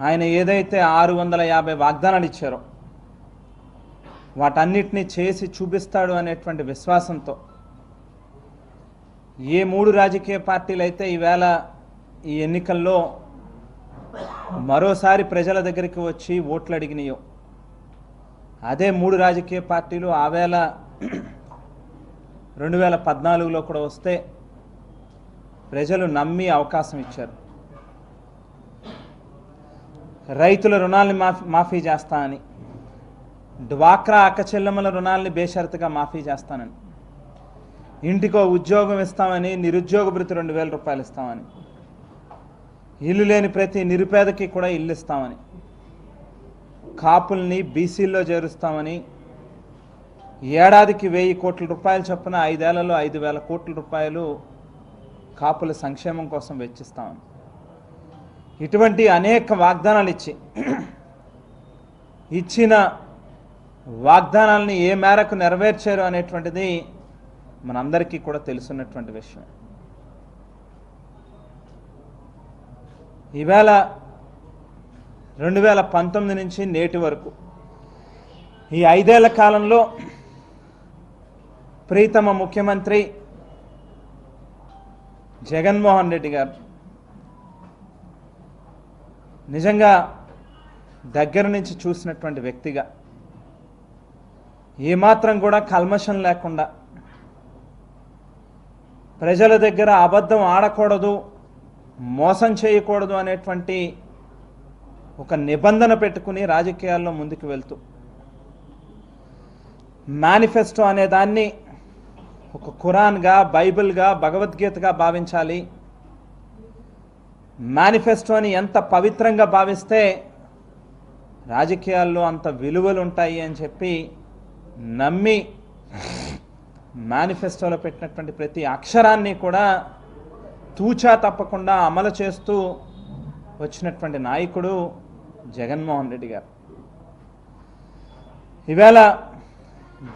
ఆయన ఏదైతే ఆరు వందల యాభై వాగ్దానాలు ఇచ్చారో వాటన్నిటినీ చేసి చూపిస్తాడు అనేటువంటి విశ్వాసంతో ఏ మూడు రాజకీయ పార్టీలు అయితే ఈవేళ ఈ ఎన్నికల్లో మరోసారి ప్రజల దగ్గరికి వచ్చి ఓట్లు అడిగినాయో అదే మూడు రాజకీయ పార్టీలు ఆవేళ రెండు వేల పద్నాలుగులో కూడా వస్తే ప్రజలు నమ్మి అవకాశం ఇచ్చారు. రైతుల రుణాల్ని మాఫీ మాఫీ చేస్తా అని డ్వాక్రా అక్క చెల్లెమ్మల రుణాల్ని బేషరతుగా మాఫీ చేస్తానని. ఇంటికో ఉద్యోగం ఇస్తామని నిరుద్యోగ భృతి రెండు వేల రూపాయలు ఇస్తామని. ఇల్లు లేని ప్రతి నిరుపేదకి కూడా ఇల్లు ఇస్తామని. కాపుల్ని బీసీల్లో చేరుస్తామని. ఏడాదికి వెయ్యి కోట్ల రూపాయలు చొప్పున ఐదేళ్ళలో ఐదు వేల కోట్ల రూపాయలు కాపుల సంక్షేమం కోసం వెచ్చిస్తామని. ఇటువంటి అనేక వాగ్దానాలు ఇచ్చి ఇచ్చిన వాగ్దానాలని ఏ మేరకు నెరవేర్చారు అనేటువంటిది మనందరికీ కూడా తెలుసున్నటువంటి విషయం. ఈవేళ రెండు వేల పంతొమ్మిది నుంచి నేటి వరకు ఈ ఐదేళ్ళ కాలంలో ప్రీతమ ముఖ్యమంత్రి జగన్మోహన్ రెడ్డి గారు నిజంగా దగ్గర నుంచి చూసినటువంటి వ్యక్తిగా ఏమాత్రం కూడా కల్మషం లేకుండా ప్రజల దగ్గర అబద్ధం ఆడకూడదు మోసం చేయకూడదు అనేటువంటి ఒక నిబంధన పెట్టుకుని రాజకీయాల్లో ముందుకు వెళ్తూ మేనిఫెస్టో అనే దాన్ని ఒక ఖురాన్గా బైబిల్గా భగవద్గీతగా భావించాలి. మేనిఫెస్టోని ఎంత పవిత్రంగా భావిస్తే రాజకీయాల్లో అంత విలువలు ఉంటాయి అని చెప్పి నమ్మి మేనిఫెస్టోలో పెట్టినటువంటి ప్రతి అక్షరాన్ని కూడా తూచా తప్పకుండా అమలు చేస్తూ వచ్చినటువంటి నాయకుడు జగన్మోహన్ రెడ్డి గారు. ఈవేళ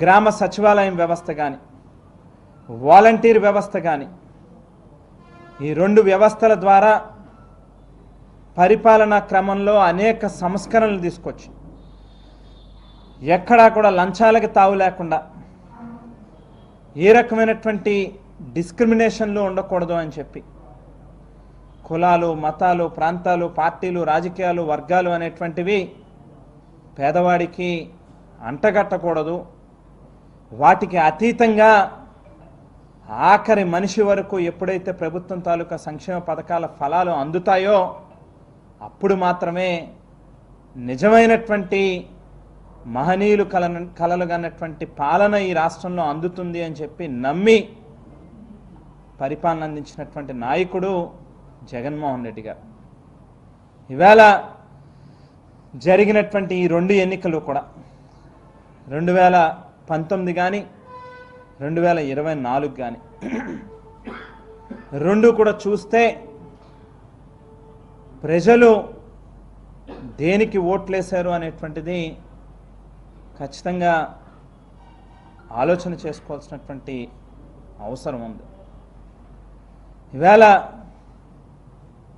గ్రామ సచివాలయం వ్యవస్థ కానీ వాలంటీర్ వ్యవస్థ కానీ ఈ రెండు వ్యవస్థల ద్వారా పరిపాలనా క్రమంలో అనేక సంస్కరణలు తీసుకొచ్చి ఎక్కడా కూడా లంచాలకి తావు లేకుండా ఏ రకమైనటువంటి డిస్క్రిమినేషన్లు ఉండకూడదు అని చెప్పి కులాలు మతాలు ప్రాంతాలు పార్టీలు రాజకీయాలు వర్గాలు అనేటువంటివి పేదవాడికి అంటగట్టకూడదు. వాటికి అతీతంగా ఆఖరి మనిషి వరకు ఎప్పుడైతే ప్రభుత్వం తాలూకా సంక్షేమ పథకాల ఫలాలు అందుతాయో అప్పుడు మాత్రమే నిజమైనటువంటి మహనీయులు కల కలలుగన్నటువంటి పాలన ఈ రాష్ట్రంలో అందుతుంది అని చెప్పి నమ్మి పరిపాలన అందించినటువంటి నాయకుడు జగన్మోహన్ రెడ్డి గారు. ఇవాళ జరిగినటువంటి ఈ రెండు ఎన్నికలు కూడా రెండు వేల పంతొమ్మిది కానీ రెండు వేల ఇరవై నాలుగు కానీ రెండు కూడా చూస్తే ప్రజలు దేనికి ఓట్లేశారు అనేటువంటిది ఖచ్చితంగా ఆలోచన చేసుకోవాల్సినటువంటి అవసరం ఉంది. ఇవాళ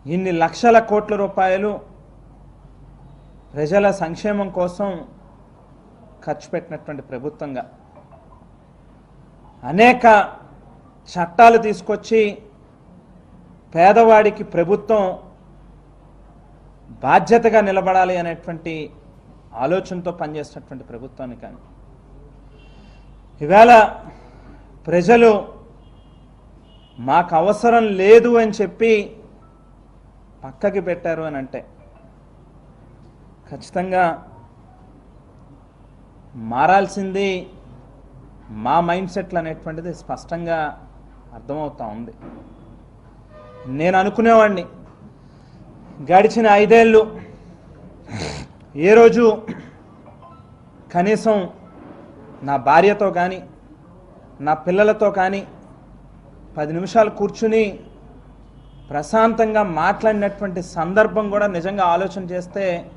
ఇన్ని లక్షల కోట్ల రూపాయలు ప్రజల సంక్షేమం కోసం ఖర్చు పెట్టినటువంటి ప్రభుత్వంగా అనేక చట్టాలు తీసుకొచ్చి పేదవాడికి ప్రభుత్వం బాధ్యతగా నిలబడాలి అనేటువంటి ఆలోచనతో పనిచేసినటువంటి ప్రభుత్వాన్ని కానీ. ఇవేళ ప్రజలు మాకు అవసరం లేదు అని చెప్పి పక్కకి పెట్టారు అని అంటే ఖచ్చితంగా మారాల్సింది మా మైండ్ సెట్లు అనేటువంటిది స్పష్టంగా అర్థమవుతూ ఉంది. నేను అనుకునేవాడిని. గడిచిన ఐదేళ్ళు ఏ రోజు కనీసం నా భార్యతో కానీ నా పిల్లలతో కానీ పది నిమిషాలు కూర్చుని ప్రశాంతంగా మాట్లాడినటువంటి సందర్భం కూడా నిజంగా ఆలోచన చేస్తే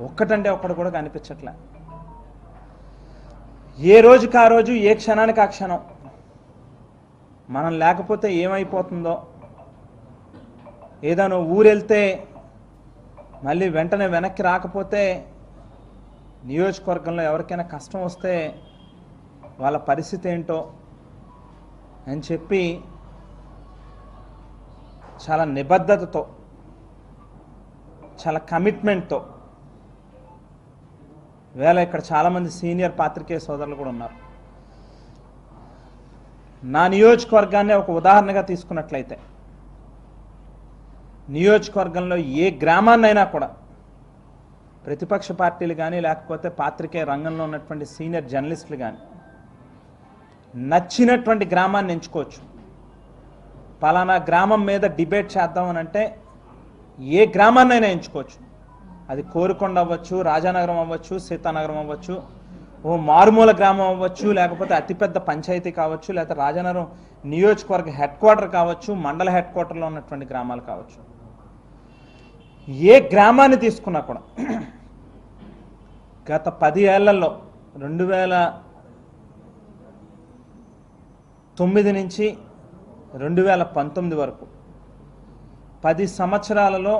ఒక్కటంటే ఒక్కటి కూడా కనిపించట్లే. ఏ రోజుకి ఆ రోజు ఏ క్షణానికి ఆ క్షణం? మనం లేకపోతే ఏమైపోతుందో? ఏదైనా ఊరెళ్తే మళ్ళీ వెంటనే వెనక్కి రాకపోతే నియోజకవర్గంలో ఎవరికైనా కష్టం వస్తే వాళ్ళ పరిస్థితి ఏంటో అని చెప్పి చాలా నిబద్ధతతో చాలా కమిట్మెంట్తో వేళ ఇక్కడ చాలామంది సీనియర్ పాత్రికేయ సోదరులు కూడా ఉన్నారు. నా నియోజకవర్గాన్ని ఒక ఉదాహరణగా తీసుకున్నట్లయితే నియోజకవర్గంలో ఏ గ్రామాన్నైనా కూడా ప్రతిపక్ష పార్టీలు కానీ లేకపోతే పాత్రికేయ రంగంలో ఉన్నటువంటి సీనియర్ జర్నలిస్టులు కానీ నచ్చినటువంటి గ్రామాన్ని ఎంచుకోవచ్చు. పలానా గ్రామం మీద డిబేట్ చేద్దామని అంటే ఏ గ్రామాన్నైనా ఎంచుకోవచ్చు. అది కోరుకొండ అవ్వచ్చు రాజానగరం అవ్వచ్చు సీతానగరం అవ్వచ్చు ఓ మారుమూల గ్రామం అవ్వచ్చు లేకపోతే అతిపెద్ద పంచాయతీ కావచ్చు లేకపోతే రాజానగరం నియోజకవర్గ హెడ్ క్వార్టర్ కావచ్చు మండల హెడ్ క్వార్టర్లో ఉన్నటువంటి గ్రామాలు కావచ్చు. ఏ గ్రామాన్ని తీసుకున్నా కూడా గత పది ఏళ్ళలో రెండు వేల తొమ్మిది నుంచి రెండు వేల పంతొమ్మిది వరకు పది సంవత్సరాలలో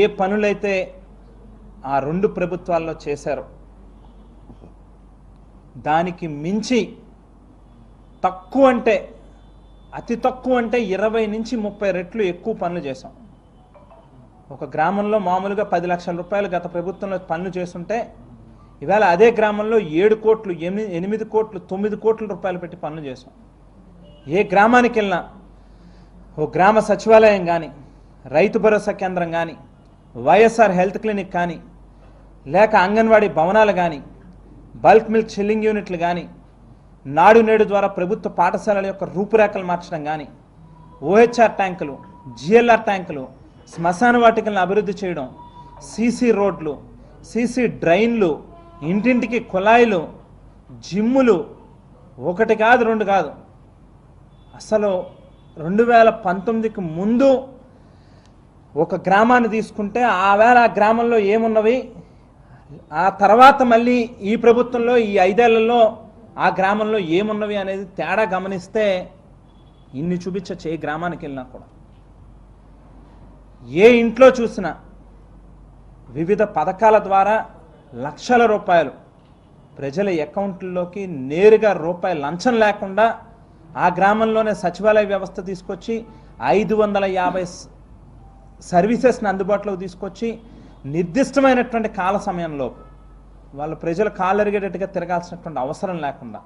ఏ పనులైతే ఆ రెండు ప్రభుత్వాల్లో చేశారో దానికి మించి తక్కువ అంటే అతి తక్కువ అంటే ఇరవై నుంచి ముప్పై రెట్లు ఎక్కువ పనులు చేశాం. ఒక గ్రామంలో మామూలుగా పది లక్షల రూపాయలు గత ప్రభుత్వంలో పనులు చేస్తుంటే ఇవాళ అదే గ్రామంలో ఏడు కోట్లు ఎనిమిది ఎనిమిది కోట్లు తొమ్మిది కోట్ల రూపాయలు పెట్టి పనులు చేసాం ఏ గ్రామానికి వెళ్ళినా ఓ గ్రామ సచివాలయం కానీ రైతు భరోసా కేంద్రం కానీ వైఎస్ఆర్ హెల్త్ క్లినిక్ కానీ లేక అంగన్వాడీ భవనాలు కానీ బల్క్ మిల్క్ చిల్లింగ్ యూనిట్లు కానీ నాడు నేడు ద్వారా ప్రభుత్వ పాఠశాలల యొక్క రూపురేఖలు మార్చడం కానీ ఓహెచ్ఆర్ ట్యాంకులు జిఎల్ఆర్ ట్యాంకులు శ్మశాన వాటికలను అభివృద్ధి చేయడం సీసీ రోడ్లు సీసీ డ్రైన్లు ఇంటింటికి కుళాయిలు జిమ్ములు ఒకటి కాదు రెండు కాదు. అసలు రెండు వేల పంతొమ్మిదికి ముందు ఒక గ్రామాన్ని తీసుకుంటే ఆ వేళ ఆ గ్రామంలో ఏమున్నవి? ఆ తర్వాత మళ్ళీ ఈ ప్రభుత్వంలో ఈ ఐదేళ్ళలో ఆ గ్రామంలో ఏమున్నవి అనేది తేడా గమనిస్తే ఇన్ని చూపించచ్చు ఏ గ్రామానికి వెళ్ళినా కూడా. ఏ ఇంట్లో చూసినా వివిధ పథకాల ద్వారా లక్షల రూపాయలు ప్రజల అకౌంట్లోకి నేరుగా రూపాయి లంచం లేకుండా ఆ గ్రామంలోనే సచివాలయ వ్యవస్థ తీసుకొచ్చి ఐదు వందల యాభై సర్వీసెస్ని అందుబాటులోకి తీసుకొచ్చి నిర్దిష్టమైనటువంటి కాల సమయంలోపు వాళ్ళ ప్రజలు కాలరిగేటట్టుగా తిరగాల్సినటువంటి అవసరం లేకుండా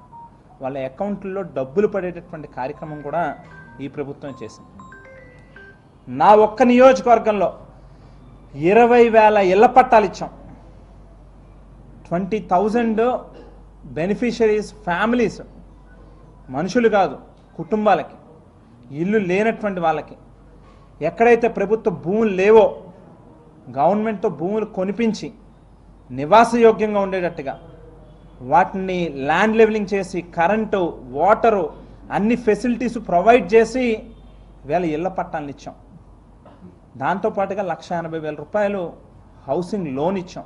వాళ్ళ అకౌంట్లో డబ్బులు పడేటటువంటి కార్యక్రమం కూడా ఈ ప్రభుత్వం చేసింది. నా ఒక్క నియోజకవర్గంలో ఇరవై వేల ఇళ్ళ పట్టాలు ఇచ్చాం. ట్వంటీ థౌజండ్ బెనిఫిషరీస్ ఫ్యామిలీస్ మనుషులు కాదు కుటుంబాలకి ఇల్లు లేనటువంటి వాళ్ళకి. ఎక్కడైతే ప్రభుత్వ భూములు లేవో గవర్నమెంట్తో భూములు కొనిపించి నివాసయోగ్యంగా ఉండేటట్టుగా వాటిని ల్యాండ్ లెవెలింగ్ చేసి కరెంటు వాటరు అన్ని ఫెసిలిటీస్ ప్రొవైడ్ చేసి వేల ఇళ్ళ పట్టాలను ఇచ్చాం. దాంతోపాటుగా లక్ష ఎనభై వేల రూపాయలు హౌసింగ్ లోన్ ఇచ్చాం.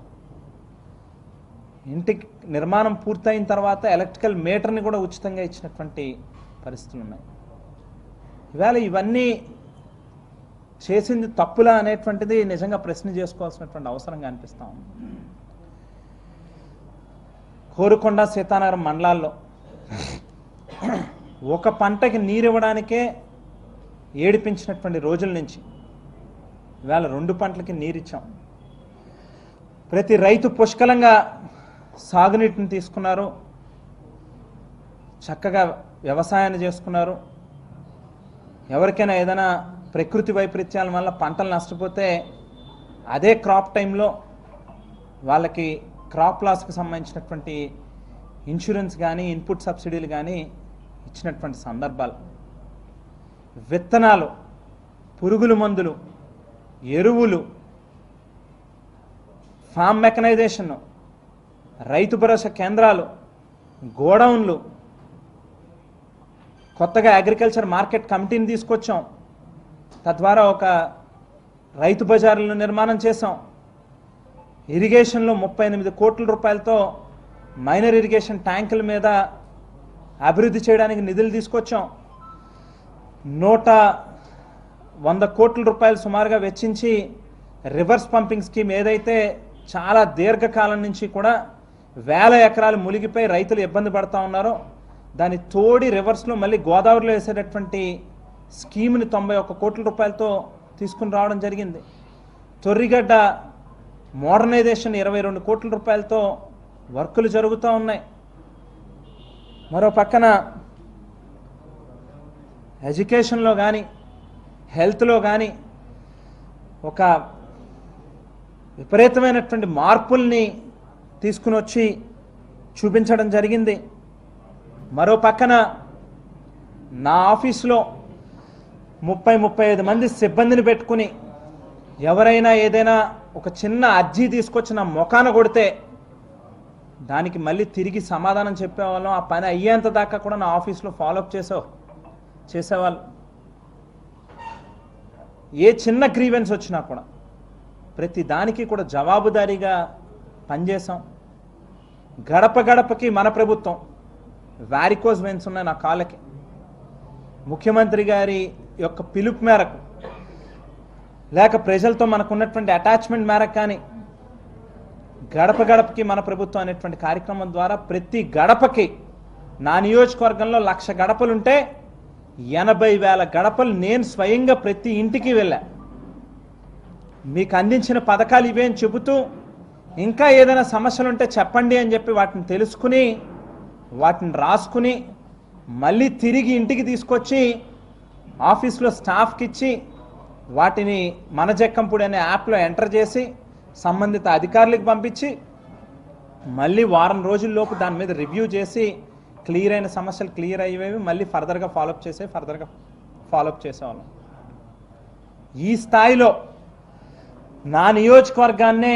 ఇంటికి నిర్మాణం పూర్తయిన తర్వాత ఎలక్ట్రికల్ మీటర్ని కూడా ఉచితంగా ఇచ్చినటువంటి పరిస్థితులు ఉన్నాయి. ఇవాళ ఇవన్నీ చేసింది తప్పులా అనేటువంటిది నిజంగా ప్రశ్న చేసుకోవాల్సినటువంటి అవసరంగా అనిపిస్తా ఉంది. కోరుకొండ సీతానగరం మండలాల్లో ఒక పంటకి నీరు ఇవ్వడానికే ఏడిపించినటువంటి రోజుల నుంచి ఇవాళ రెండు పంటలకి నీరిచ్చాం. ప్రతి రైతు పుష్కలంగా సాగునీటిని తీసుకున్నారు. చక్కగా వ్యవసాయాన్ని చేసుకున్నారు. ఎవరికైనా ఏదైనా ప్రకృతి వైపరీత్యాల వల్ల పంటలు నష్టపోతే అదే క్రాప్ టైంలో వాళ్ళకి క్రాప్ లాస్కి సంబంధించినటువంటి ఇన్సూరెన్స్ కానీ ఇన్పుట్ సబ్సిడీలు కానీ ఇచ్చినటువంటి సందర్భాలు. విత్తనాలు పురుగుల మందులు ఎరువులు ఫామ్ మెకనైజేషన్ రైతు భరోసా కేంద్రాలు గోడౌన్లు కొత్తగా అగ్రికల్చర్ మార్కెట్ కమిటీని తీసుకొచ్చాం. తద్వారా ఒక రైతు బజార్లను నిర్మాణం చేసాం ఇరిగేషన్లో ముప్పై ఎనిమిది కోట్ల రూపాయలతో మైనర్ ఇరిగేషన్ ట్యాంకుల మీద అభివృద్ధి చేయడానికి నిధులు తీసుకొచ్చాం. నూట వంద కోట్ల రూపాయలు సుమారుగా వెచ్చించి రివర్స్ పంపింగ్ స్కీమ్ ఏదైతే చాలా దీర్ఘకాలం నుంచి కూడా వేల ఎకరాలు మునిగిపోయి రైతులు ఇబ్బంది పడతా ఉన్నారో దాని తోడి రివర్స్లో మళ్ళీ గోదావరిలో వేసేటటువంటి స్కీమ్ని తొంభై ఒక్క కోట్ల రూపాయలతో తీసుకుని రావడం జరిగింది. తొర్రిగడ్డ మోడర్నైజేషన్ ఇరవై రెండు కోట్ల రూపాయలతో వర్కులు జరుగుతూ ఉన్నాయి. మరో పక్కన ఎడ్యుకేషన్లో కానీ హెల్త్లో కానీ ఒక విపరీతమైనటువంటి మార్పుల్ని తీసుకుని వచ్చి చూపించడం జరిగింది. మరో పక్కన నా ఆఫీసులో ముప్పై ముప్పై ఐదు మంది సిబ్బందిని పెట్టుకుని ఎవరైనా ఏదైనా ఒక చిన్న అర్జీ తీసుకొచ్చి నా మొఖాన కొడితే దానికి మళ్ళీ తిరిగి సమాధానం చెప్పేవాళ్ళం. ఆ పని అయ్యేంత దాకా కూడా నా ఆఫీస్లో ఫాలోఅప్ చేసావు చేసేవాళ్ళు. ఏ చిన్న గ్రీవెన్స్ వచ్చినా కూడా ప్రతి దానికి కూడా జవాబుదారీగా పనిచేసాం గడప గడపకి మన ప్రభుత్వం వ్యారికోజ్ వెన్స్ ఉన్నాయి నా కాళ్ళకి. ముఖ్యమంత్రి గారి యొక్క పిలుపు మేరకు లేక ప్రజలతో మనకున్నటువంటి అటాచ్మెంట్ మేరకు కానీ గడప గడపకి మన ప్రభుత్వం అనేటువంటి కార్యక్రమం ద్వారా ప్రతి గడపకి నా నియోజకవర్గంలో లక్ష గడపలుంటే ఎనభై వేల గడపలు నేను స్వయంగా ప్రతి ఇంటికి వెళ్ళా. మీకు అందించిన పథకాలు ఇవే అని చెబుతూ ఇంకా ఏదైనా సమస్యలు ఉంటే చెప్పండి అని చెప్పి వాటిని తెలుసుకుని వాటిని రాసుకుని మళ్ళీ తిరిగి ఇంటికి తీసుకొచ్చి ఆఫీస్లో స్టాఫ్కి ఇచ్చి వాటిని మన అనే యాప్లో ఎంటర్ చేసి సంబంధిత అధికారులకు పంపించి మళ్ళీ వారం రోజుల్లోపు దాని మీద రివ్యూ చేసి క్లియర్ అయిన సమస్యలు క్లియర్ అయ్యేవి మళ్ళీ ఫర్దర్గా ఫాలోఅప్ చేసే ఫర్దర్గా ఫాలోఅప్ చేసేవాళ్ళం. ఈ స్థాయిలో నా నియోజకవర్గాన్నే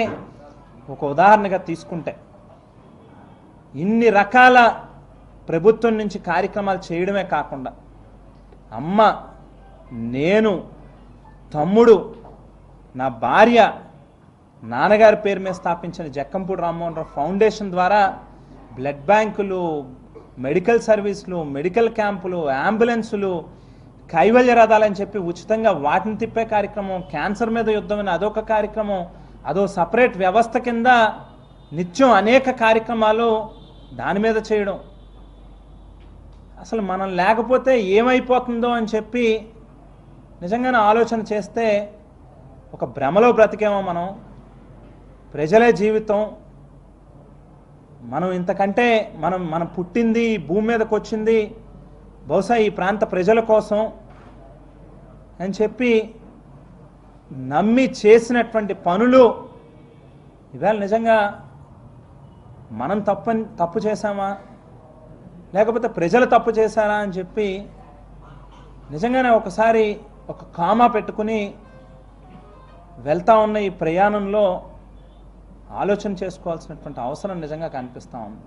ఒక ఉదాహరణగా తీసుకుంటే ఇన్ని రకాల ప్రభుత్వం నుంచి కార్యక్రమాలు చేయడమే కాకుండా అమ్మ నేను తమ్ముడు నా భార్య నాన్నగారి పేరు మీద స్థాపించిన జక్కంపూడి రామ్మోహన్ రావు ఫౌండేషన్ ద్వారా బ్లడ్ బ్యాంకులు మెడికల్ సర్వీసులు మెడికల్ క్యాంపులు అంబులెన్సులు కైవల్య రథాలని చెప్పి ఉచితంగా వాటిని తిప్పే కార్యక్రమం క్యాన్సర్ మీద యుద్ధం అని అదొక కార్యక్రమం అదో సపరేట్ వ్యవస్థ కింద నిత్యం అనేక కార్యక్రమాలు దాని మీద చేయడం. అసలు మనం లేకపోతే ఏమైపోతుందో అని చెప్పి నిజంగానే ఆలోచన చేస్తే ఒక భ్రమలో బ్రతికేమో మనం. ప్రజలే జీవితం మనం ఇంతకంటే మనం మనం పుట్టింది భూమి మీదకి వచ్చింది బహుశా ఈ ప్రాంత ప్రజల కోసం అని చెప్పి నమ్మి చేసినటువంటి పనులు ఇవాళ నిజంగా మనం తప్ప తప్పు చేశామా? లేకపోతే ప్రజలు తప్పు చేశారా అని చెప్పి నిజంగానే ఒకసారి ఒక కామా పెట్టుకుని వెళ్తా ఉన్న ఈ ప్రయాణంలో ఆలోచన చేసుకోవాల్సినటువంటి అవసరం నిజంగా కనిపిస్తూ ఉంది.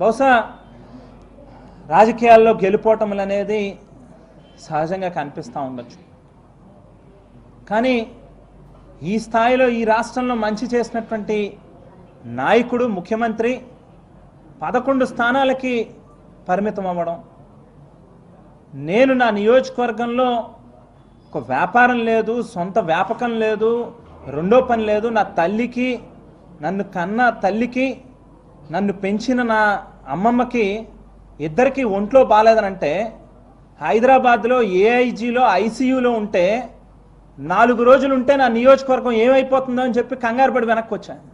బహుశా రాజకీయాల్లో గెలుపోవటములు అనేది సహజంగా కనిపిస్తూ ఉండొచ్చు. కానీ ఈ స్థాయిలో ఈ రాష్ట్రంలో మంచి చేసినటువంటి నాయకుడు ముఖ్యమంత్రి పదకొండు స్థానాలకి పరిమితం అవ్వడం. నేను నా నియోజకవర్గంలో ఒక వ్యాపారం లేదు సొంత వ్యాపకం లేదు రెండో పని లేదు నా తల్లికి నన్ను కన్న తల్లికి నన్ను పెంచిన నా అమ్మమ్మకి ఇద్దరికి ఒంట్లో బాగాలేదనంటే హైదరాబాద్లో ఏఐజీలో ఐసీయూలో ఉంటే నాలుగు రోజులు ఉంటే నా నియోజకవర్గం ఏమైపోతుందో అని చెప్పి కంగారు పడి వెనక్కి వచ్చాను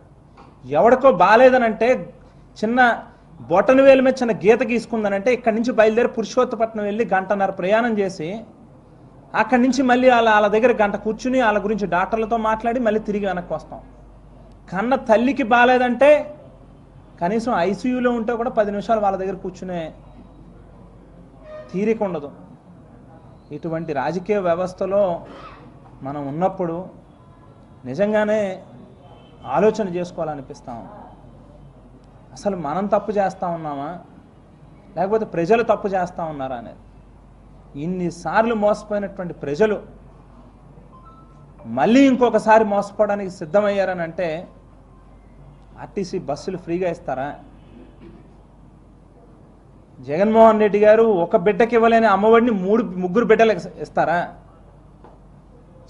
ఎవడికో బాగాలేదనంటే చిన్న బొటన వేలు మీద చిన్న గీత గీసుకుందనంటే ఇక్కడి నుంచి బయలుదేరి పురుషోత్తపట్నం వెళ్ళి గంటన్నర ప్రయాణం చేసి అక్కడి నుంచి మళ్ళీ వాళ్ళ వాళ్ళ దగ్గర గంట కూర్చుని వాళ్ళ గురించి డాక్టర్లతో మాట్లాడి మళ్ళీ తిరిగి వెనక్కి వస్తాం. కన్న తల్లికి బాగాలేదంటే కనీసం ఐసీయూలో ఉంటే కూడా పది నిమిషాలు వాళ్ళ దగ్గర కూర్చునే తీరిక ఉండదు. ఇటువంటి రాజకీయ వ్యవస్థలో మనం ఉన్నప్పుడు నిజంగానే ఆలోచన చేసుకోవాలనిపిస్తాం. అసలు మనం తప్పు చేస్తూ ఉన్నామా? లేకపోతే ప్రజలు తప్పు చేస్తూ ఉన్నారా అనేది? ఇన్నిసార్లు మోసపోయినటువంటి ప్రజలు మళ్ళీ ఇంకొకసారి మోసపోవడానికి సిద్ధమయ్యారని అంటే ఆర్టీసీ బస్సులు ఫ్రీగా ఇస్తారా? జగన్మోహన్ రెడ్డి గారు ఒక బిడ్డకి ఇవ్వలేని అమ్మఒడిని మూడు ముగ్గురు బిడ్డలకు ఇస్తారా?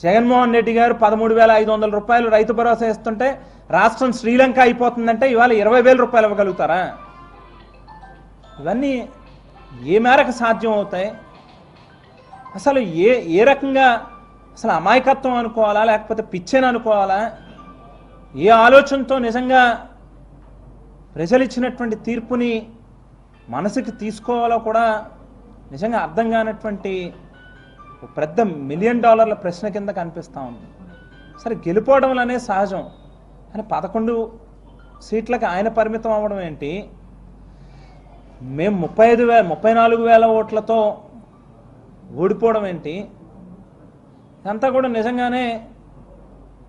జగన్మోహన్ రెడ్డి గారు పదమూడు వేల ఐదు వందల రూపాయలు రైతు భరోసా ఇస్తుంటే రాష్ట్రం శ్రీలంక అయిపోతుందంటే ఇవాళ ఇరవై వేల రూపాయలు ఇవ్వగలుగుతారా? ఇవన్నీ ఏ మేరకు సాధ్యం అవుతాయి? అసలు ఏ ఏ రకంగా అసలు అమాయకత్వం అనుకోవాలా లేకపోతే పిచ్చెని అనుకోవాలా? ఏ ఆలోచనతో నిజంగా ప్రజలు ఇచ్చినటువంటి తీర్పుని మనసుకి తీసుకోవాలో కూడా నిజంగా అర్థం కానటువంటి పెద్ద మిలియన్ డాలర్ల ప్రశ్న కింద కనిపిస్తూ ఉంది. సరే గెలుపోవడం అనేది సహజం. కానీ పదకొండు సీట్లకు ఆయన పరిమితం అవ్వడం ఏంటి? మేము ముప్పై ఐదు వేల ముప్పై నాలుగు వేల ఓట్లతో ఓడిపోవడం ఏంటి? అంతా కూడా నిజంగానే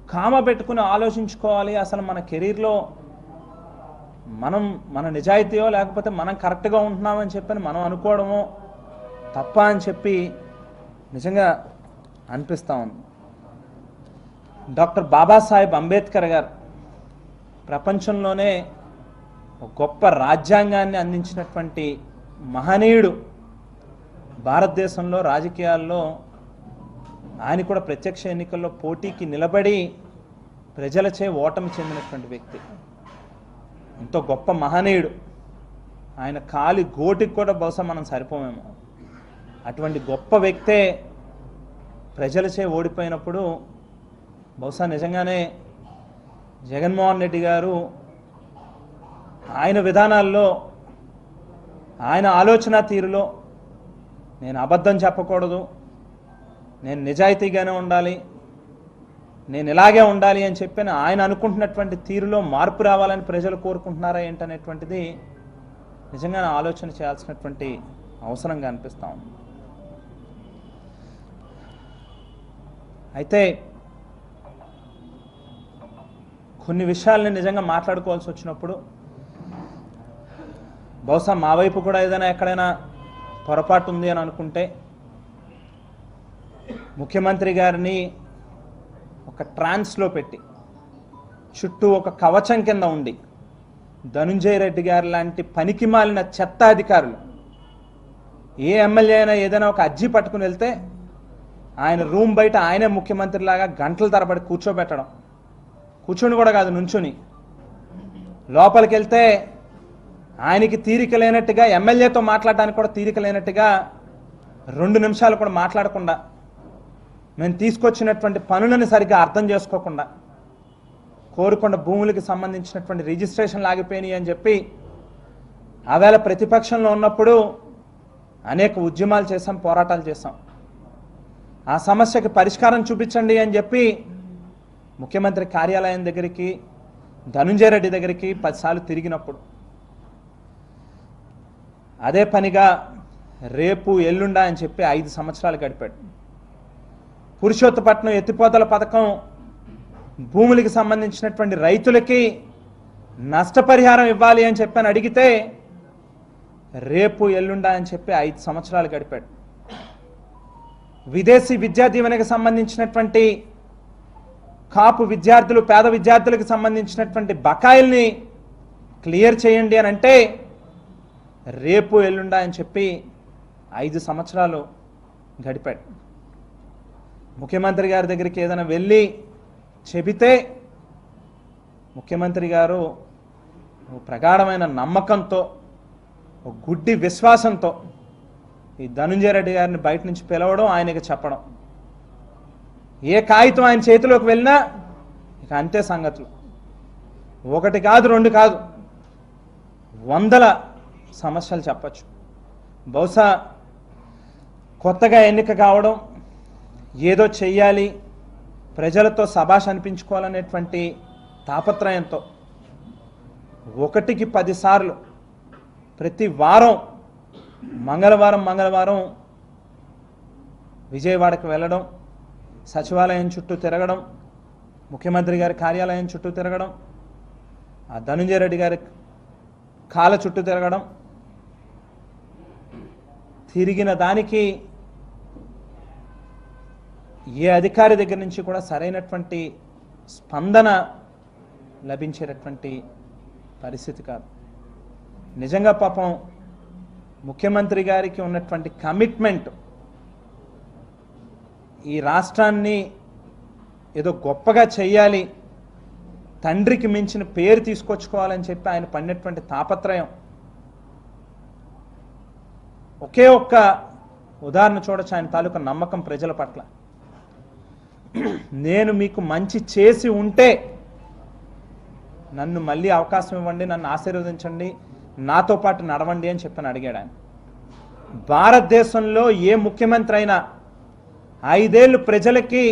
కామ పెట్టుకుని ఆలోచించుకోవాలి. అసలు మన కెరీర్లో మనం మన నిజాయితీయో లేకపోతే మనం కరెక్ట్గా ఉంటున్నామని చెప్పని మనం అనుకోవడమో తప్ప అని చెప్పి నిజంగా అనిపిస్తూ ఉంది. డాక్టర్ బాబాసాహెబ్ అంబేద్కర్ గారు ప్రపంచంలోనే గొప్ప రాజ్యాంగాన్ని అందించినటువంటి మహనీయుడు భారతదేశంలో రాజకీయాల్లో ఆయన కూడా ప్రత్యక్ష ఎన్నికల్లో పోటీకి నిలబడి ప్రజలచే ఓటమి చెందినటువంటి వ్యక్తి. ఎంతో గొప్ప మహనీయుడు. ఆయన కాలి గోటికి కూడా బహుశా మనం సరిపోమేమో. అటువంటి గొప్ప వ్యక్తే ప్రజలచే ఓడిపోయినప్పుడు బహుశా నిజంగానే జగన్మోహన్ రెడ్డి గారు ఆయన విధానాల్లో ఆయన ఆలోచన తీరులో నేను అబద్ధం చెప్పకూడదు. నేను నిజాయితీగానే ఉండాలి. నేను ఇలాగే ఉండాలి అని చెప్పిన ఆయన అనుకుంటున్నటువంటి తీరులో మార్పు రావాలని ప్రజలు కోరుకుంటున్నారా ఏంటనేటువంటిది నిజంగా ఆలోచన చేయాల్సినటువంటి అవసరంగా అనిపిస్తూ ఉంది. అయితే కొన్ని విషయాల్ని నిజంగా మాట్లాడుకోవాల్సి వచ్చినప్పుడు బహుశా మా వైపు కూడా ఏదైనా ఎక్కడైనా పొరపాటు ఉంది అని అనుకుంటే ముఖ్యమంత్రి గారిని ఒక ట్రాన్స్లో పెట్టి చుట్టూ ఒక కవచం కింద ఉండి ధనుంజయ రెడ్డి గారు లాంటి పనికి మాలిన చెత్త అధికారులు ఏ ఎమ్మెల్యే అయినా ఏదైనా ఒక అర్జీ పట్టుకుని వెళ్తే ఆయన రూమ్ బయట ఆయనే ముఖ్యమంత్రిలాగా గంటల తరబడి కూర్చోబెట్టడం. కూర్చొని కూడా కాదు నుంచుని. లోపలికి వెళ్తే ఆయనకి తీరిక లేనట్టుగా ఎమ్మెల్యేతో మాట్లాడడానికి కూడా తీరిక లేనట్టుగా రెండు నిమిషాలు కూడా మాట్లాడకుండా మేము తీసుకొచ్చినటువంటి పనులను సరిగ్గా అర్థం చేసుకోకుండా కోరుకొండ భూములకి సంబంధించినటువంటి రిజిస్ట్రేషన్ లాగిపోయినాయి అని చెప్పి ఆవేళ ప్రతిపక్షంలో ఉన్నప్పుడు అనేక ఉద్యమాలు చేశాం పోరాటాలు చేశాం. ఆ సమస్యకి పరిష్కారం చూపించండి అని చెప్పి ముఖ్యమంత్రి కార్యాలయం దగ్గరికి ధనుంజయ రెడ్డి దగ్గరికి పదిసార్లు తిరిగినప్పుడు అదే పనిగా రేపు ఎల్లుండా అని చెప్పి ఐదు సంవత్సరాలు గడిపాడు. పురుషోత్తపట్నం ఎత్తిపోతల పథకం భూములకి సంబంధించినటువంటి రైతులకి నష్టపరిహారం ఇవ్వాలి అని చెప్పని అడిగితే రేపు ఎల్లుండా అని చెప్పి ఐదు సంవత్సరాలు గడిపాడు. విదేశీ విద్యా దీవెనకి సంబంధించినటువంటి కాపు విద్యార్థులు పేద విద్యార్థులకు సంబంధించినటువంటి బకాయిల్ని క్లియర్ చేయండి అని అంటే రేపు ఎల్లుండా అని చెప్పి ఐదు సంవత్సరాలు గడిపాడు. ముఖ్యమంత్రి గారి దగ్గరికి ఏదైనా వెళ్ళి చెబితే ముఖ్యమంత్రి గారు ప్రగాఢమైన నమ్మకంతో గుడ్డి విశ్వాసంతో ఈ ధనుంజయ రెడ్డి గారిని బయట నుంచి పిలవడం ఆయనకి చెప్పడం. ఏ కాగితం ఆయన చేతిలోకి వెళ్ళినా ఇక అంతే సంగతులు. ఒకటి కాదు రెండు కాదు. వందల సమస్యలు చెప్పచ్చు. బహుశా కొత్తగా ఎన్నిక కావడం ఏదో చెయ్యాలి ప్రజలతో సభాష్ అనిపించుకోవాలనేటువంటి తాపత్రయంతో ఒకటికి పదిసార్లు ప్రతి వారం మంగళవారం మంగళవారం విజయవాడకు వెళ్ళడం సచివాలయం చుట్టూ తిరగడం ముఖ్యమంత్రి గారి కార్యాలయం చుట్టూ తిరగడం ఆ ధనుంజయ రెడ్డి గారి కాళ్ళ చుట్టూ తిరగడం తిరిగిన దానికి ఏ అధికారి దగ్గర నుంచి కూడా సరైనటువంటి స్పందన లభించేటటువంటి పరిస్థితి కాదు. నిజంగా పాపం ముఖ్యమంత్రి గారికి ఉన్నటువంటి కమిట్మెంట్ ఈ రాష్ట్రాన్ని ఏదో గొప్పగా చేయాలి తండ్రికి మించిన పేరు తీసుకొచ్చుకోవాలని చెప్పి ఆయన పడినటువంటి తాపత్రయం. ఒకే ఒక్క ఉదాహరణ చూడొచ్చు ఆయన తాలూకా నమ్మకం ప్రజల పట్ల. నేను మీకు మంచి చేసి ఉంటే నన్ను మళ్ళీ అవకాశం ఇవ్వండి నన్ను ఆశీర్వదించండి నాతో పాటు నడవండి అని చెప్పని అడిగాడు ఆయన. భారతదేశంలో ఏ ముఖ్యమంత్రి అయినా ఐదేళ్ళు ప్రజలకి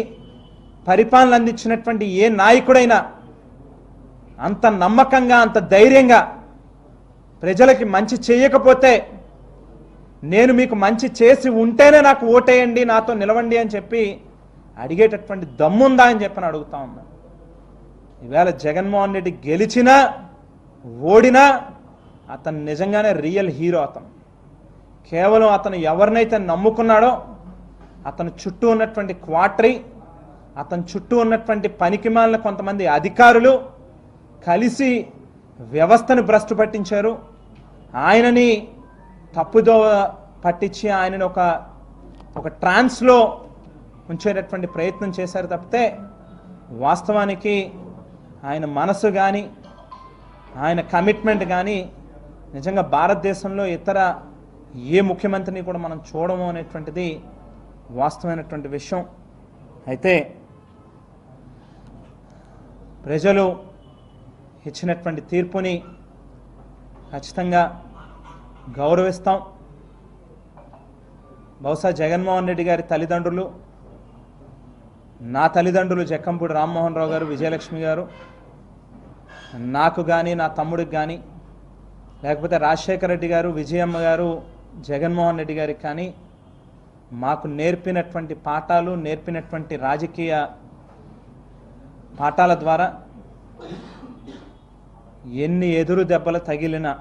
పరిపాలన అందించినటువంటి ఏ నాయకుడైనా అంత నమ్మకంగా అంత ధైర్యంగా ప్రజలకి మంచి చేయకపోతే నేను మీకు మంచి చేసి ఉంటేనే నాకు ఓటేయండి నాతో నిలవండి అని చెప్పి అడిగేటటువంటి దమ్ముందా అని చెప్పని అడుగుతా ఉన్నా. ఈవేళ జగన్మోహన్ రెడ్డి గెలిచినా ఓడినా అతను నిజంగానే రియల్ హీరో అతను. కేవలం అతను ఎవరినైతే నమ్ముకున్నాడో అతను చుట్టూ ఉన్నటువంటి క్వార్టరీ అతని చుట్టూ ఉన్నటువంటి పనికిమాలిన కొంతమంది అధికారులు కలిసి వ్యవస్థను భ్రష్టు పట్టించారు. ఆయనని తప్పుదో పట్టించి ఆయనను ఒక ఒక ట్రాన్స్లో ఉంచేటటువంటి ప్రయత్నం చేశారు తప్పితే వాస్తవానికి ఆయన మనసు కానీ ఆయన కమిట్మెంట్ కానీ నిజంగా భారతదేశంలో ఇతర ఏ ముఖ్యమంత్రిని కూడా మనం చూడము అనేటువంటిది వాస్తవమైనటువంటి విషయం. అయితే ప్రజలు ఇచ్చినటువంటి తీర్పుని ఖచ్చితంగా గౌరవిస్తాం. బహుశా జగన్మోహన్ రెడ్డి గారి తల్లిదండ్రులు నా తల్లిదండ్రులు జక్కంపూడి రామ్మోహన్ రావు గారు విజయలక్ష్మి గారు నాకు కానీ నా తమ్ముడికి కానీ లేకపోతే రాజశేఖర రెడ్డి గారు విజయమ్మ గారు జగన్మోహన్ రెడ్డి గారికి కానీ మాకు నేర్పినటువంటి పాఠాలు నేర్పినటువంటి రాజకీయ పాఠాల ద్వారా ఎన్ని ఎదురు దెబ్బలు తగిలినా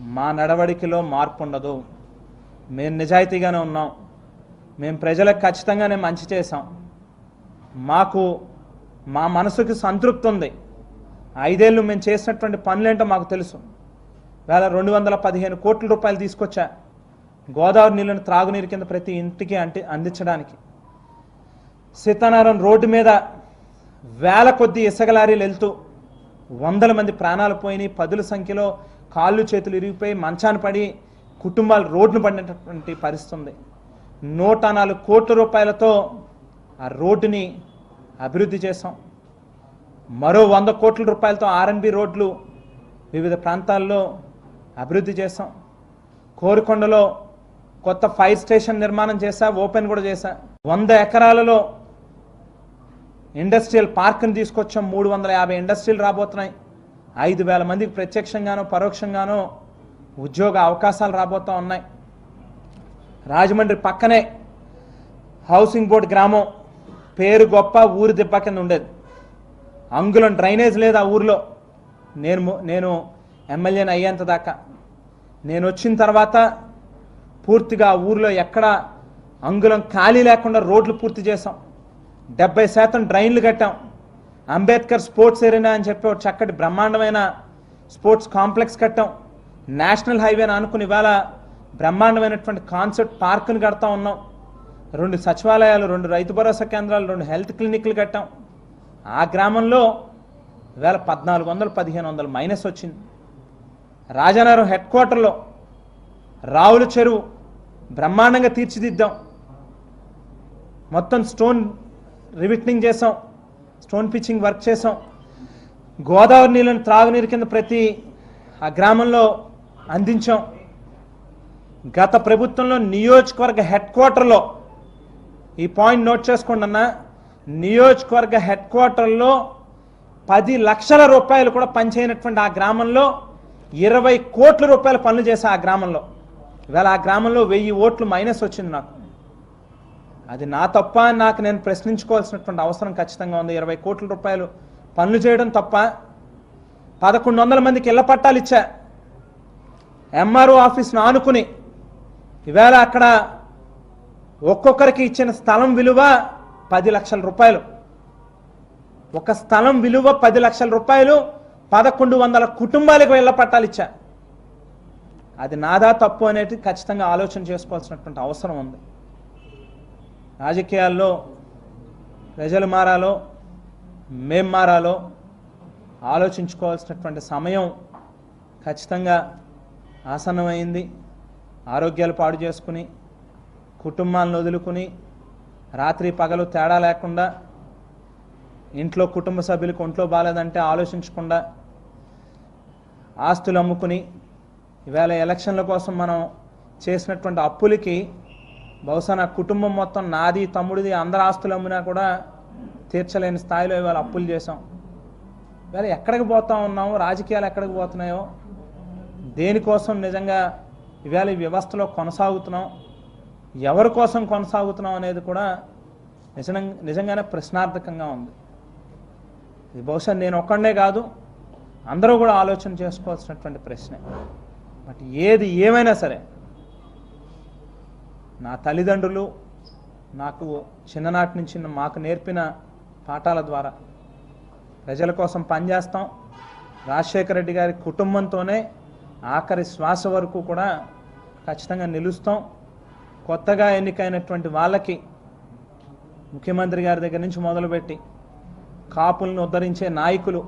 మా నడవడికలో మార్పు ఉండదు మేము నిజాయితీగానే ఉన్నాం. మేము ప్రజలకు ఖచ్చితంగానే మంచి చేసాం మాకు మా మనసుకి సంతృప్తి ఉంది ఐదేళ్ళు మేము చేసినటువంటి పనులేంటో మాకు తెలుసు. వేల రెండు వందల పదిహేను కోట్ల రూపాయలు తీసుకొచ్చా. గోదావరి నీళ్ళను త్రాగునీరు కింద ప్రతి ఇంటికి అంటి అందించడానికి. సీతారాం రోడ్డు మీద వేల కొద్ది ఇసగలారీలు వెళ్తూ వందల మంది ప్రాణాలు పోయినాయి. పదుల సంఖ్యలో కాళ్ళు చేతులు ఇరిగిపోయి మంచాన పడి కుటుంబాలు రోడ్డును పడినటువంటి పరిస్థితి ఉంది. నూట నాలుగు కోట్ల రూపాయలతో ఆ రోడ్డుని అభివృద్ధి చేసాం మరో వంద కోట్ల రూపాయలతో ఆర్ఎన్బి రోడ్లు వివిధ ప్రాంతాల్లో అభివృద్ధి చేసాం కోరికొండలో కొత్త ఫైర్ స్టేషన్ నిర్మాణం చేశా ఓపెన్ కూడా చేశా. వంద ఎకరాలలో ఇండస్ట్రియల్ పార్క్ని తీసుకొచ్చాం. మూడు వందల యాభై ఇండస్ట్రీలు రాబోతున్నాయి. ఐదు వేల మందికి ప్రత్యక్షంగానో పరోక్షంగానో ఉద్యోగ అవకాశాలు రాబోతూ ఉన్నాయి. రాజమండ్రి పక్కనే హౌసింగ్ బోర్డ్ గ్రామం. పేరు గొప్ప ఊరు దిబ్బ కింద ఉండేది. అంగుళం డ్రైనేజ్ లేదు ఆ ఊరిలో. నేను నేను ఎమ్మెల్యేని అయ్యేంత దాకా. నేను వచ్చిన తర్వాత పూర్తిగా ఆ ఊర్లో ఎక్కడ అంగుళం ఖాళీ లేకుండా రోడ్లు పూర్తి చేసాం డెబ్బై శాతం డ్రైన్లు కట్టాం. అంబేద్కర్ స్పోర్ట్స్ ఏరినా అని చెప్పి ఒక చక్కటి బ్రహ్మాండమైన స్పోర్ట్స్ కాంప్లెక్స్ కట్టాం. నేషనల్ హైవేని అనుకుని ఇవాళ బ్రహ్మాండమైనటువంటి కాన్సెప్ట్ పార్కుని కడతా ఉన్నాం. రెండు సచివాలయాలు రెండు రైతు భరోసా కేంద్రాలు రెండు హెల్త్ క్లినిక్లు కట్టాం. ఆ గ్రామంలో వేల పద్నాలుగు వందలు పదిహేను వందలు మైనస్ వచ్చింది. రాజానగరం హెడ్ క్వార్టర్లో రావుల చెరువు బ్రహ్మాండంగా తీర్చిదిద్దాం. మొత్తం స్టోన్ రివిట్నింగ్ చేసాం. స్టోన్ పిచ్చింగ్ వర్క్ చేసాం గోదావరి నీళ్ళని త్రాగునీరు కింద ప్రతి ఆ గ్రామంలో అందించాం. గత ప్రభుత్వంలో నియోజకవర్గ హెడ్ క్వార్టర్లో ఈ పాయింట్ నోట్ చేసుకోండి అన్న నియోజకవర్గ హెడ్ క్వార్టర్లో పది లక్షల రూపాయలు కూడా పనిచేయనటువంటి ఆ గ్రామంలో ఇరవై కోట్ల రూపాయల పనులు చేశా ఆ గ్రామంలో. ఇవాళ ఆ గ్రామంలో వెయ్యి ఓట్లు మైనస్ వచ్చింది నాకు. అది నా తప్ప అని నాకు నేను ప్రశ్నించుకోవాల్సినటువంటి అవసరం ఖచ్చితంగా ఉంది. ఇరవై కోట్ల రూపాయలు పనులు చేయడం తప్ప పదకొండు వందల మందికి ఇళ్ళ పట్టాలు ఇచ్చా. ఎంఆర్ఓ ఆఫీస్ను ఆనుకుని ఈవేళ అక్కడ ఒక్కొక్కరికి ఇచ్చిన స్థలం విలువ పది లక్షల రూపాయలు. ఒక స్థలం విలువ పది లక్షల రూపాయలు పదకొండు వందల కుటుంబాలకు ఇళ్ళ పట్టాలు ఇచ్చా. అది నాదా తప్పు అనేది ఖచ్చితంగా ఆలోచన చేసుకోవాల్సినటువంటి అవసరం ఉంది. రాజకీయాల్లో ప్రజలు మారాలో మేం మారాలో ఆలోచించుకోవాల్సినటువంటి సమయం ఖచ్చితంగా ఆసన్నమైంది. ఆరోగ్యాలు పాడు చేసుకుని కుటుంబాలను వదులుకుని రాత్రి పగలు తేడా లేకుండా ఇంట్లో కుటుంబ సభ్యులకు ఒంట్లో బాగాలేదంటే ఆలోచించకుండా ఆస్తులు అమ్ముకుని ఈవేళ ఎలక్షన్ల కోసం మనం చేసినటువంటి అప్పులకి బహుశా నా కుటుంబం మొత్తం నాది తమ్ముడిది అందరి ఆస్తులు అమ్మినా కూడా తీర్చలేని స్థాయిలో ఇవాళ అప్పులు చేసాం ఇవాళ ఎక్కడికి పోతా ఉన్నాము రాజకీయాలు ఎక్కడికి పోతున్నాయో దేనికోసం నిజంగా ఇవాళ ఈ వ్యవస్థలో కొనసాగుతున్నాం ఎవరి కోసం కొనసాగుతున్నాం అనేది కూడా నిజం నిజంగానే ప్రశ్నార్థకంగా ఉంది. ఇది బహుశా నేను ఒక్కడే కాదు అందరూ కూడా ఆలోచన చేసుకోవాల్సినటువంటి ప్రశ్నే. బట్ ఏది ఏమైనా సరే నా తల్లిదండ్రులు నాకు చిన్ననాటి నుంచి మాకు నేర్పిన పాఠాల ద్వారా ప్రజల కోసం పనిచేస్తాం. రాజశేఖర రెడ్డి గారి కుటుంబంతోనే ఆఖరి శ్వాస వరకు కూడా ఖచ్చితంగా నిలుస్తాం. కొత్తగా ఎన్నికైనటువంటి వాళ్ళకి ముఖ్యమంత్రి గారి దగ్గర నుంచి మొదలుపెట్టి కాపులను ఉద్ధరించే నాయకులు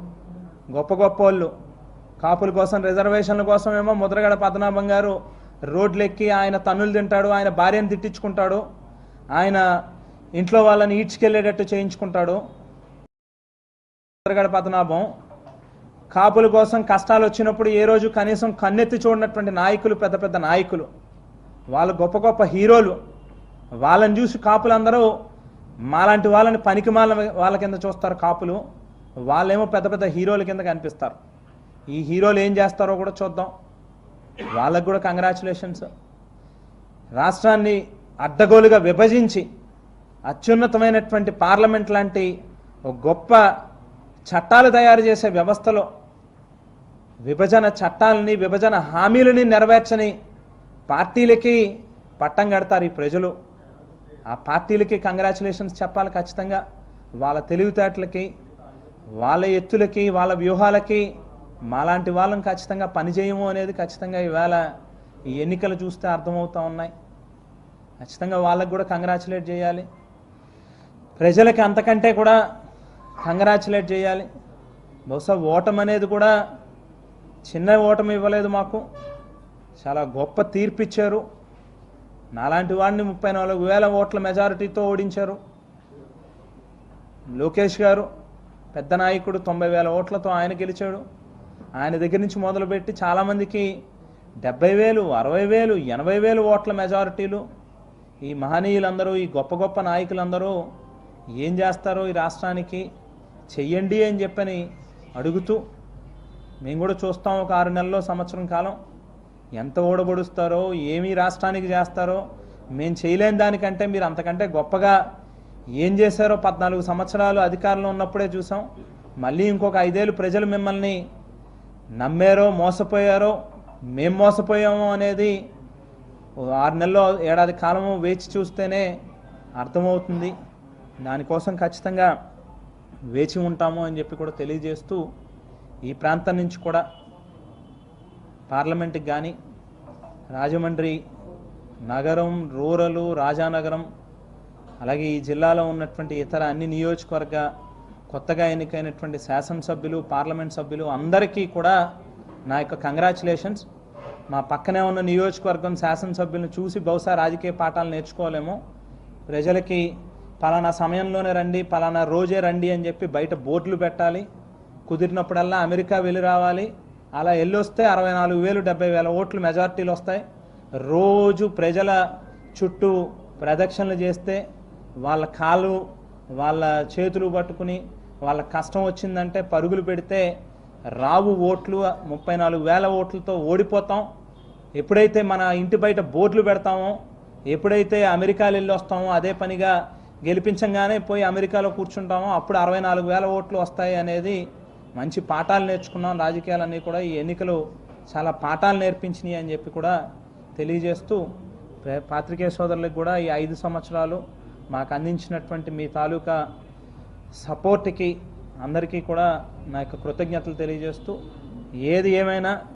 గొప్ప గొప్ప వాళ్ళు. కాపుల కోసం రిజర్వేషన్ల కోసమేమో ముద్రగడ పద్మనాభం గారు రోడ్లెక్కి ఆయన తన్నులు తింటాడు ఆయన భార్యను తిట్టించుకుంటాడు ఆయన ఇంట్లో వాళ్ళని ఈడ్చుకెళ్ళేటట్టు చేయించుకుంటాడు. ముద్రగడ పద్మనాభం. కాపుల కోసం కష్టాలు వచ్చినప్పుడు ఏ రోజు కనీసం కన్నెత్తి చూడనటువంటి నాయకులు పెద్ద పెద్ద నాయకులు. వాళ్ళు గొప్ప గొప్ప హీరోలు. వాళ్ళని చూసి కాపులందరూ మాలాంటి వాళ్ళని పనికి మాల వాళ్ళ కింద చూస్తారు కాపులు. వాళ్ళేమో పెద్ద పెద్ద హీరోల కింద కనిపిస్తారు. ఈ హీరోలు ఏం చేస్తారో కూడా చూద్దాం. వాళ్ళకు కూడా కంగ్రాచులేషన్స్ రాష్ట్రాన్ని అడ్డగోలుగా విభజించి అత్యున్నతమైనటువంటి పార్లమెంట్ లాంటి ఒక గొప్ప చట్టాలు తయారు చేసే వ్యవస్థలో విభజన చట్టాలని విభజన హామీలని నెరవేర్చని పార్టీలకి పట్టం కడతారు ఈ ప్రజలు. ఆ పార్టీలకి కంగ్రాచులేషన్స్ చెప్పాలి ఖచ్చితంగా. వాళ్ళ తెలివితేటలకి వాళ్ళ ఎత్తులకి వాళ్ళ వ్యూహాలకి మాలాంటి వాళ్ళని ఖచ్చితంగా పనిచేయము అనేది ఖచ్చితంగా ఈవేళ ఈ ఎన్నికలు చూస్తే అర్థమవుతూ ఉన్నాయి. ఖచ్చితంగా వాళ్ళకు కూడా కంగ్రాచులేట్ చేయాలి. ప్రజలకి అంతకంటే కూడా కంగ్రాచులేట్ చేయాలి. బహుశా ఓటమి అనేది కూడా చిన్న ఓటమి ఇవ్వలేదు మాకు. చాలా గొప్ప తీర్పిచ్చారు నాలాంటి వాడిని ముప్పై నాలుగు వేల ఓట్ల మెజారిటీతో ఓడించారు. లోకేష్ గారు పెద్ద నాయకుడు తొంభై వేల ఓట్లతో ఆయన గెలిచాడు. ఆయన దగ్గర నుంచి మొదలుపెట్టి చాలామందికి డెబ్బై వేలు అరవై వేలు ఎనభై వేలు ఓట్ల మెజారిటీలు ఈ మహనీయులందరూ ఈ గొప్ప గొప్ప నాయకులందరూ ఏం చేస్తారో ఈ రాష్ట్రానికి చెయ్యండి అని చెప్పని అడుగుతూ మేము కూడా చూస్తాం ఒక ఆరు నెలల్లో సంవత్సరం కాలం. ఎంత ఓడబడుస్తారో ఏమి రాష్ట్రానికి చేస్తారో మేము చేయలేని దానికంటే మీరు అంతకంటే గొప్పగా ఏం చేశారో పద్నాలుగు సంవత్సరాలు అధికారంలో ఉన్నప్పుడే చూసాం. మళ్ళీ ఇంకొక ఐదేళ్ళు ప్రజలు మిమ్మల్ని నమ్మారో మోసపోయారో మేము మోసపోయామో అనేది ఆరు నెలల్లో ఏడాది కాలము వేచి చూస్తేనే అర్థమవుతుంది. దానికోసం ఖచ్చితంగా వేచి ఉంటాము అని చెప్పి కూడా తెలియజేస్తూ ఈ ప్రాంతం నుంచి కూడా పార్లమెంట్కి కానీ రాజమండ్రి నగరం రూరలు రాజానగరం అలాగే ఈ జిల్లాలో ఉన్నటువంటి ఇతర అన్ని నియోజకవర్గ కొత్తగా ఎన్నికైనటువంటి శాసనసభ్యులు పార్లమెంట్ సభ్యులు అందరికీ కూడా నా యొక్క కంగ్రాచులేషన్స్. మా పక్కనే ఉన్న నియోజకవర్గం శాసనసభ్యులను చూసి బహుశా రాజకీయ పాఠాలు నేర్చుకోలేము ప్రజలకి పలానా సమయంలోనే రండి పలానా రోజే రండి అని చెప్పి బయట బోర్డులు పెట్టాలి. కుదిరినప్పుడల్లా అమెరికా వెళ్ళి రావాలి. అలా వెళ్ళొస్తే అరవై నాలుగు వేలు డెబ్బై వేల ఓట్లు మెజార్టీలు వస్తాయి. రోజు ప్రజల చుట్టూ ప్రదక్షిణలు చేస్తే వాళ్ళ కాళ్ళు వాళ్ళ చేతులు పట్టుకుని వాళ్ళ కష్టం వచ్చిందంటే పరుగులు పెడితే రావు ఓట్లు ముప్పై నాలుగు వేల ఓట్లతో ఓడిపోతాం. ఎప్పుడైతే మన ఇంటి బయట బోర్డులు పెడతామో ఎప్పుడైతే అమెరికాలు వెళ్ళి వస్తామో అదే పనిగా గెలిపించంగానే పోయి అమెరికాలో కూర్చుంటామో అప్పుడు అరవై నాలుగు వేల ఓట్లు వస్తాయి అనేది మంచి పాఠాలు నేర్చుకున్నాం. రాజకీయాలన్నీ కూడా ఈ ఎన్నికలు చాలా పాఠాలు నేర్పించినాయి అని చెప్పి కూడా తెలియజేస్తూ పాత్రికేయ సోదరులకు కూడా ఈ ఐదు సంవత్సరాలు మాకు అందించినటువంటి మీ తాలూకా సపోర్ట్కి అందరికీ కూడా నా యొక్క కృతజ్ఞతలు తెలియజేస్తూ ఏది ఏమైనా